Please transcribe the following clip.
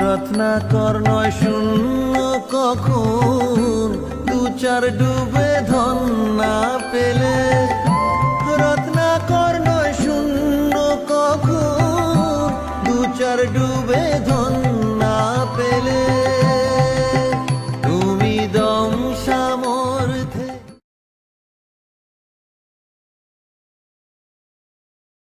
রত্নাকর নয় শূন্য কখন। দু চার ডুবে ধন না পেলে। রত্নাকর নয় শূন্য কখন। দু চার ডুবে ধন না পেলে।